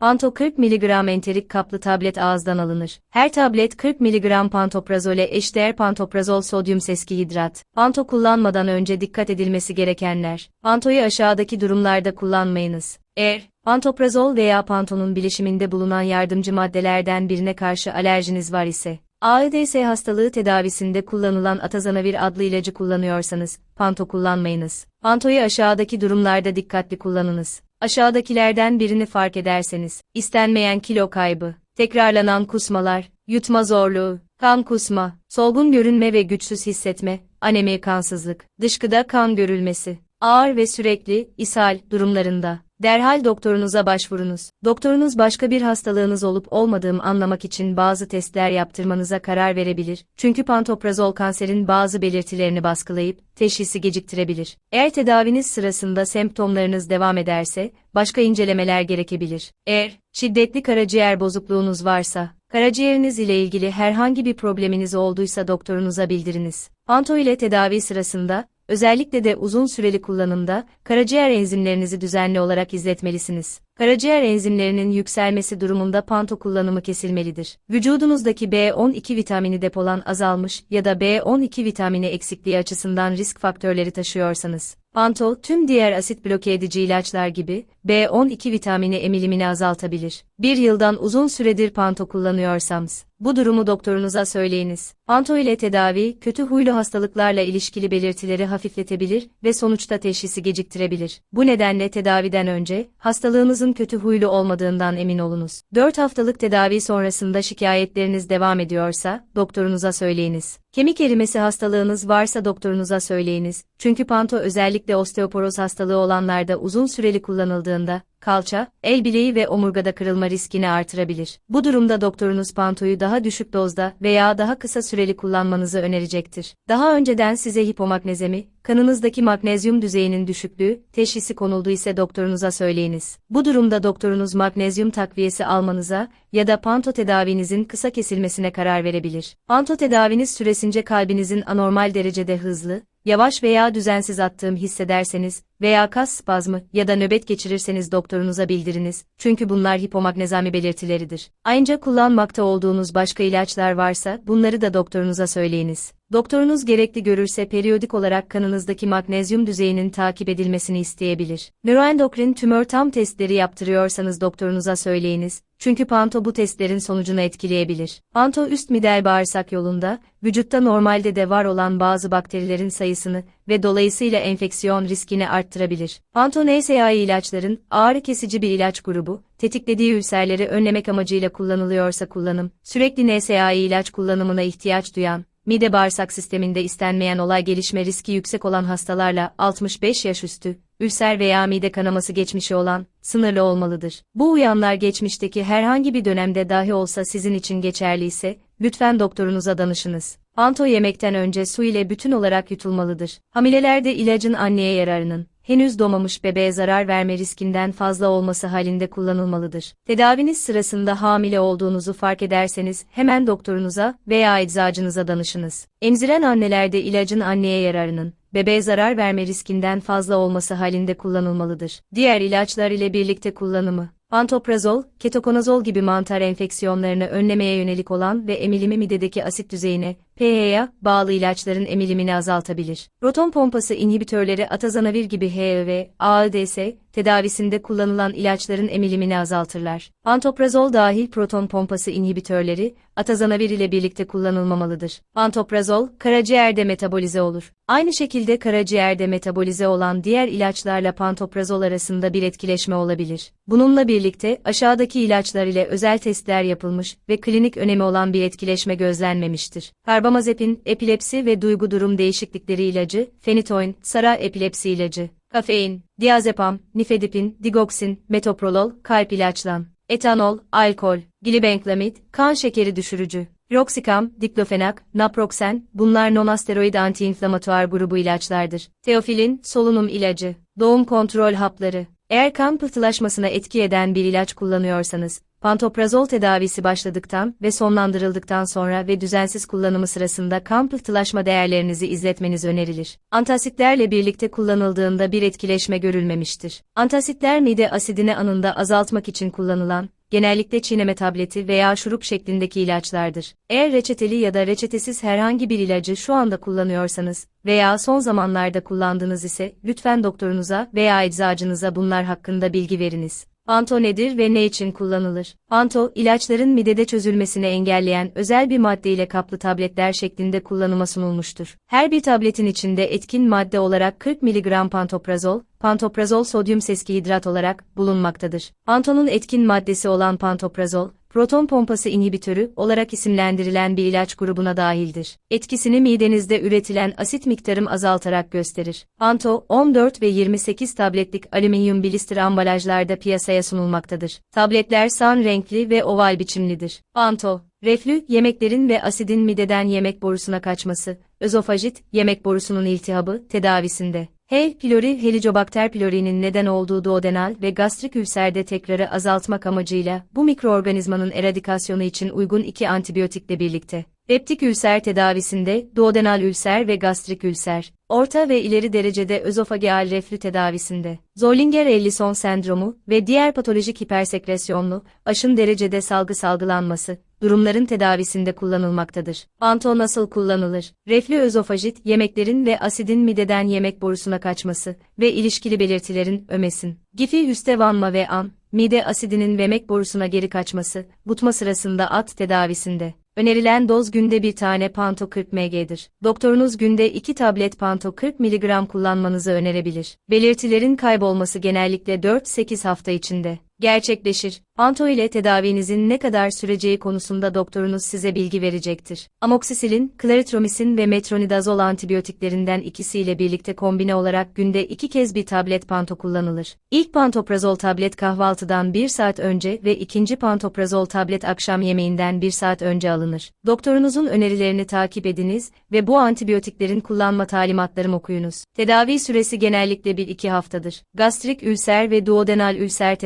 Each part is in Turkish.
Panto 40 mg enterik kaplı tablet ağızdan alınır. Her tablet 40 mg pantoprazole eşdeğer pantoprazol sodyum seskihidrat. Panto kullanmadan önce dikkat edilmesi gerekenler. Pantoyu aşağıdaki durumlarda kullanmayınız. Eğer pantoprazol veya pantonun bileşiminde bulunan yardımcı maddelerden birine karşı alerjiniz var ise, AIDS hastalığı tedavisinde kullanılan atazanavir adlı ilacı kullanıyorsanız, panto kullanmayınız. Pantoyu aşağıdaki durumlarda dikkatli kullanınız. Aşağıdakilerden birini fark ederseniz, istenmeyen kilo kaybı, tekrarlanan kusmalar, yutma zorluğu, kan kusma, solgun görünme ve güçsüz hissetme, anemi kansızlık, dışkıda kan görülmesi, ağır ve sürekli ishal durumlarında derhal doktorunuza başvurunuz. Doktorunuz başka bir hastalığınız olup olmadığımı anlamak için bazı testler yaptırmanıza karar verebilir. Çünkü pantoprazol kanserin bazı belirtilerini baskılayıp teşhisi geciktirebilir. Eğer tedaviniz sırasında semptomlarınız devam ederse başka incelemeler gerekebilir. Eğer şiddetli karaciğer bozukluğunuz varsa Karaciğeriniz ile ilgili herhangi bir probleminiz olduysa doktorunuza bildiriniz. Panto ile tedavi sırasında Özellikle de uzun süreli kullanımda karaciğer enzimlerinizi düzenli olarak izletmelisiniz. Karaciğer enzimlerinin yükselmesi durumunda panto kullanımı kesilmelidir. Vücudunuzdaki B12 vitamini depolan azalmış ya da B12 vitamini eksikliği açısından risk faktörleri taşıyorsanız, panto tüm diğer asit bloke edici ilaçlar gibi B12 vitamini emilimini azaltabilir. Bir yıldan uzun süredir panto kullanıyorsanız, bu durumu doktorunuza söyleyiniz. Panto ile tedavi, kötü huylu hastalıklarla ilişkili belirtileri hafifletebilir ve sonuçta teşhisi geciktirebilir. Bu nedenle tedaviden önce, hastalığınızın kötü huylu olmadığından emin olunuz. 4 haftalık tedavi sonrasında şikayetleriniz devam ediyorsa, doktorunuza söyleyiniz. Kemik erimesi hastalığınız varsa doktorunuza söyleyiniz. Çünkü panto özellikle osteoporoz hastalığı olanlarda uzun süreli kullanıldığında, kalça, el bileği ve omurgada kırılma riskini artırabilir. Bu durumda doktorunuz pantoyu daha düşük dozda veya daha kısa süreli kullanmanızı önerecektir. Daha önceden size hipomagnezemi, kanınızdaki magnezyum düzeyinin düşüklüğü, teşhisi konuldu ise doktorunuza söyleyiniz. Bu durumda doktorunuz magnezyum takviyesi almanıza ya da panto tedavinizin kısa kesilmesine karar verebilir. Panto tedaviniz süresince kalbinizin anormal derecede hızlı, yavaş veya düzensiz attığım hissederseniz veya kas spazmı ya da nöbet geçirirseniz doktorunuza bildiriniz. Çünkü bunlar hipomagnezami belirtileridir. Ayrıca kullanmakta olduğunuz başka ilaçlar varsa bunları da doktorunuza söyleyiniz. Doktorunuz gerekli görürse periyodik olarak kanınızdaki magnezyum düzeyinin takip edilmesini isteyebilir. Nöroendokrin tümör tam testleri yaptırıyorsanız doktorunuza söyleyiniz. Çünkü panto bu testlerin sonucunu etkileyebilir. Panto üst midel bağırsak yolunda, vücutta normalde de var olan bazı bakterilerin sayısını ve dolayısıyla enfeksiyon riskini arttırabilir. Panto NSAI ilaçların ağrı kesici bir ilaç grubu, tetiklediği ülserleri önlemek amacıyla kullanılıyorsa kullanım, sürekli NSAI ilaç kullanımına ihtiyaç duyan, mide bağırsak sisteminde istenmeyen olay gelişme riski yüksek olan hastalarla 65 yaş üstü, ülser veya mide kanaması geçmişi olan, sınırlı olmalıdır. Bu uyanlar geçmişteki herhangi bir dönemde dahi olsa sizin için geçerli ise, lütfen doktorunuza danışınız. Panto yemekten önce su ile bütün olarak yutulmalıdır. Hamilelerde ilacın anneye yararının, henüz doğmamış bebeğe zarar verme riskinden fazla olması halinde kullanılmalıdır. Tedaviniz sırasında hamile olduğunuzu fark ederseniz hemen doktorunuza veya eczacınıza danışınız. Emziren annelerde ilacın anneye yararının, bebeğe zarar verme riskinden fazla olması halinde kullanılmalıdır. Diğer ilaçlar ile birlikte kullanımı Pantoprazol, ketokonazol gibi mantar enfeksiyonlarını önlemeye yönelik olan ve emilimi midedeki asit düzeyine, pH'ya bağlı ilaçların emilimini azaltabilir. Proton pompası inhibitörleri atazanavir gibi HEV, AADS, tedavisinde kullanılan ilaçların emilimini azaltırlar. Pantoprazol dahil proton pompası inhibitörleri, atazanavir ile birlikte kullanılmamalıdır. Pantoprazol, karaciğerde metabolize olur. Aynı şekilde karaciğerde metabolize olan diğer ilaçlarla pantoprazol arasında bir etkileşme olabilir. Bununla birlikte aşağıdaki ilaçlar ile özel testler yapılmış ve klinik önemi olan bir etkileşme gözlenmemiştir. Karbamazepin, epilepsi ve duygu durum değişiklikleri ilacı, fenitoin, sara epilepsi ilacı, kafein, diazepam, nifedipin, digoksin, metoprolol, kalp ilaçlan, etanol, alkol, glibenklamid, kan şekeri düşürücü, Roxicam, diklofenak, naproxen, bunlar nonasteroid antiinflamatuar grubu ilaçlardır. Teofilin, solunum ilacı, doğum kontrol hapları. Eğer kan pıhtılaşmasına etki eden bir ilaç kullanıyorsanız, pantoprazol tedavisi başladıktan ve sonlandırıldıktan sonra ve düzensiz kullanımı sırasında kan pıhtılaşma değerlerinizi izletmeniz önerilir. Antasitlerle birlikte kullanıldığında bir etkileşme görülmemiştir. Antasitler mide asidini anında azaltmak için kullanılan, genellikle çiğneme tableti veya şurup şeklindeki ilaçlardır. Eğer reçeteli ya da reçetesiz herhangi bir ilacı şu anda kullanıyorsanız veya son zamanlarda kullandınız ise lütfen doktorunuza veya eczacınıza bunlar hakkında bilgi veriniz. Panto nedir ve ne için kullanılır? Panto, ilaçların midede çözülmesini engelleyen özel bir madde ile kaplı tabletler şeklinde kullanıma sunulmuştur. Her bir tabletin içinde etkin madde olarak 40 mg pantoprazol, pantoprazol sodyum seskihidrat olarak bulunmaktadır. Pantonun etkin maddesi olan pantoprazol, proton pompası inhibitörü olarak isimlendirilen bir ilaç grubuna dahildir. Etkisini midenizde üretilen asit miktarım azaltarak gösterir. Panto, 14 ve 28 tabletlik alüminyum blister ambalajlarda piyasaya sunulmaktadır. Tabletler san renkli ve oval biçimlidir. Panto, reflü, yemeklerin ve asidin mideden yemek borusuna kaçması, özofajit, yemek borusunun iltihabı, tedavisinde. H. pylori Helicobacter pylori'nin neden olduğu duodenal ve gastrik ülserde tekrarı azaltmak amacıyla bu mikroorganizmanın eradikasyonu için uygun iki antibiyotikle birlikte. Peptik ülser tedavisinde duodenal ülser ve gastrik ülser, orta ve ileri derecede özofageal reflü tedavisinde, Zollinger-Ellison sendromu ve diğer patolojik hipersekresyonlu, aşın derecede salgı salgılanması, durumların tedavisinde kullanılmaktadır. Panto nasıl kullanılır? Reflü özofajit, yemeklerin ve asidin mideden yemek borusuna kaçması ve ilişkili belirtilerin ömesin. Gifi hüstevanma ve an, mide asidinin yemek borusuna geri kaçması, butma sırasında at tedavisinde. Önerilen doz günde bir tane Panto 40 mg'dir. Doktorunuz günde 2 tablet Panto 40 mg kullanmanızı önerebilir. Belirtilerin kaybolması genellikle 4-8 hafta içinde gerçekleşir. Panto ile tedavinizin ne kadar süreceği konusunda doktorunuz size bilgi verecektir. Amoksisilin, klaritromisin ve metronidazol antibiyotiklerinden ikisiyle birlikte kombine olarak günde iki kez bir tablet panto kullanılır. İlk pantoprazol tablet kahvaltıdan bir saat önce ve ikinci pantoprazol tablet akşam yemeğinden bir saat önce alınır. Doktorunuzun önerilerini takip ediniz ve bu antibiyotiklerin kullanma talimatlarını okuyunuz. Tedavi süresi genellikle 1-2 haftadır. Gastrik ülser ve duodenal ülser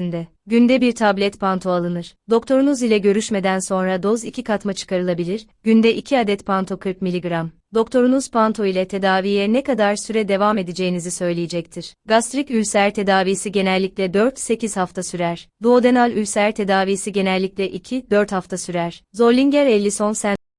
tedavisinde Günde bir tablet panto alınır. Doktorunuz ile görüşmeden sonra doz iki katma çıkarılabilir. Günde 2 adet panto 40 mg. Doktorunuz panto ile tedaviye ne kadar süre devam edeceğinizi söyleyecektir. Gastrik ülser tedavisi genellikle 4-8 hafta sürer. Duodenal ülser tedavisi genellikle 2-4 hafta sürer. Zollinger-Ellison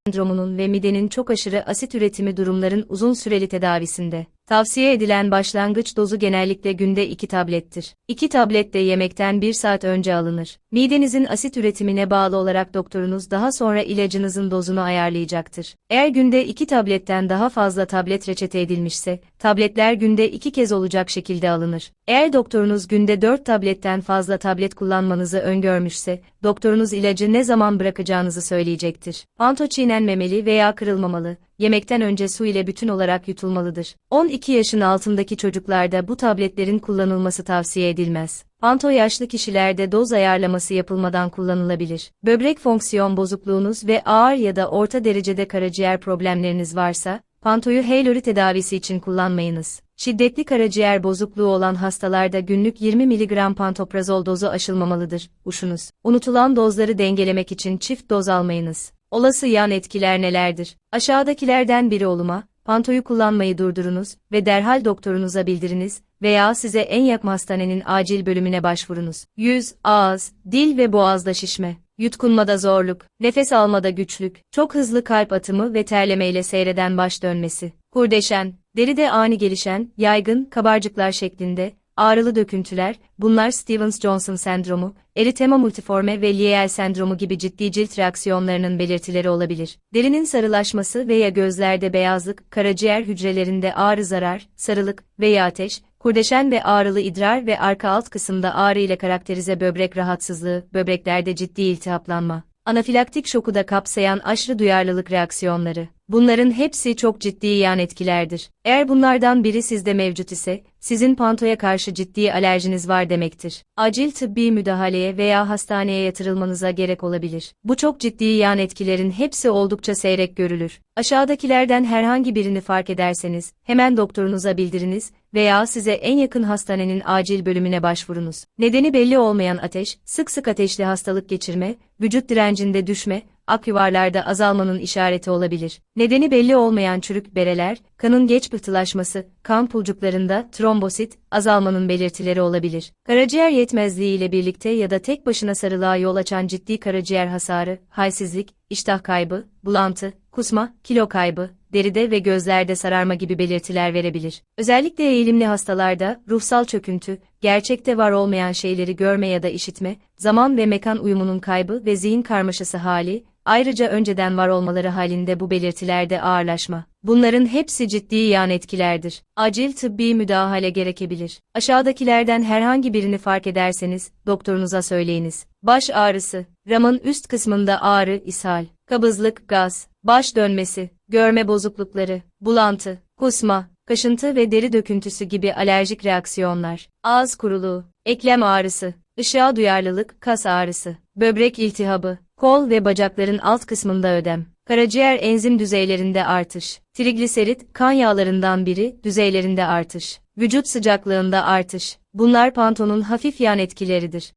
sendromunun ve midenin çok aşırı asit üretimi durumların uzun süreli tedavisinde. Tavsiye edilen başlangıç dozu genellikle günde 2 tablettir. 2 tablet de yemekten 1 saat önce alınır. Midenizin asit üretimine bağlı olarak doktorunuz daha sonra ilacınızın dozunu ayarlayacaktır. Eğer günde 2 tabletten daha fazla tablet reçete edilmişse, tabletler günde 2 kez olacak şekilde alınır. Eğer doktorunuz günde 4 tabletten fazla tablet kullanmanızı öngörmüşse, doktorunuz ilacı ne zaman bırakacağınızı söyleyecektir. Panto çiğnenmemeli veya kırılmamalı, yemekten önce su ile bütün olarak yutulmalıdır. 12 yaşın altındaki çocuklarda bu tabletlerin kullanılması tavsiye edilmez. Panto yaşlı kişilerde doz ayarlaması yapılmadan kullanılabilir. Böbrek fonksiyon bozukluğunuz ve ağır ya da orta derecede karaciğer problemleriniz varsa, Pantoyu Haylori tedavisi için kullanmayınız. Şiddetli karaciğer bozukluğu olan hastalarda günlük 20 mg pantoprazol dozu aşılmamalıdır. Uşunuz. Unutulan dozları dengelemek için çift doz almayınız. Olası yan etkiler nelerdir? Aşağıdakilerden biri oluma, pantoyu kullanmayı durdurunuz ve derhal doktorunuza bildiriniz veya size en yakın hastanenin acil bölümüne başvurunuz. Yüz, ağız, dil ve boğazda şişme, yutkunmada zorluk, nefes almada güçlük, çok hızlı kalp atımı ve terlemeyle seyreden baş dönmesi, kurdeşen, deride ani gelişen, yaygın, kabarcıklar şeklinde, ağrılı döküntüler, bunlar Stevens-Johnson sendromu, eritema multiforme ve Liel sendromu gibi ciddi cilt reaksiyonlarının belirtileri olabilir. Derinin sarılaşması veya gözlerde beyazlık, karaciğer hücrelerinde ağrı zarar, sarılık veya ateş, kurdeşen ve ağrılı idrar ve arka alt kısımda ağrı ile karakterize böbrek rahatsızlığı, böbreklerde ciddi iltihaplanma. Anafilaktik şoku da kapsayan aşırı duyarlılık reaksiyonları. Bunların hepsi çok ciddi yan etkilerdir. Eğer bunlardan biri sizde mevcut ise, sizin pantoya karşı ciddi alerjiniz var demektir. Acil tıbbi müdahaleye veya hastaneye yatırılmanıza gerek olabilir. Bu çok ciddi yan etkilerin hepsi oldukça seyrek görülür. Aşağıdakilerden herhangi birini fark ederseniz, hemen doktorunuza bildiriniz veya size en yakın hastanenin acil bölümüne başvurunuz. Nedeni belli olmayan ateş, sık sık ateşli hastalık geçirme, vücut direncinde düşme, ak yuvarlarda azalmanın işareti olabilir. Nedeni belli olmayan çürük bereler, kanın geç pıhtılaşması, kan pulcuklarında trombosit, azalmanın belirtileri olabilir. Karaciğer yetmezliği ile birlikte ya da tek başına sarılığa yol açan ciddi karaciğer hasarı, halsizlik, iştah kaybı, bulantı, kusma, kilo kaybı, deride ve gözlerde sararma gibi belirtiler verebilir. Özellikle eğilimli hastalarda ruhsal çöküntü, gerçekte var olmayan şeyleri görme ya da işitme, zaman ve mekan uyumunun kaybı ve zihin karmaşası hali, ayrıca önceden var olmaları halinde bu belirtilerde ağırlaşma. Bunların hepsi ciddi yan etkilerdir. Acil tıbbi müdahale gerekebilir. Aşağıdakilerden herhangi birini fark ederseniz, doktorunuza söyleyiniz. Baş ağrısı, ramın üst kısmında ağrı, ishal, kabızlık, gaz, baş dönmesi, görme bozuklukları, bulantı, kusma, kaşıntı ve deri döküntüsü gibi alerjik reaksiyonlar, ağız kuruluğu, eklem ağrısı, ışığa duyarlılık, kas ağrısı, böbrek iltihabı, kol ve bacakların alt kısmında ödem, karaciğer enzim düzeylerinde artış, trigliserit, kan yağlarından biri, düzeylerinde artış, vücut sıcaklığında artış. Bunlar pantonun hafif yan etkileridir.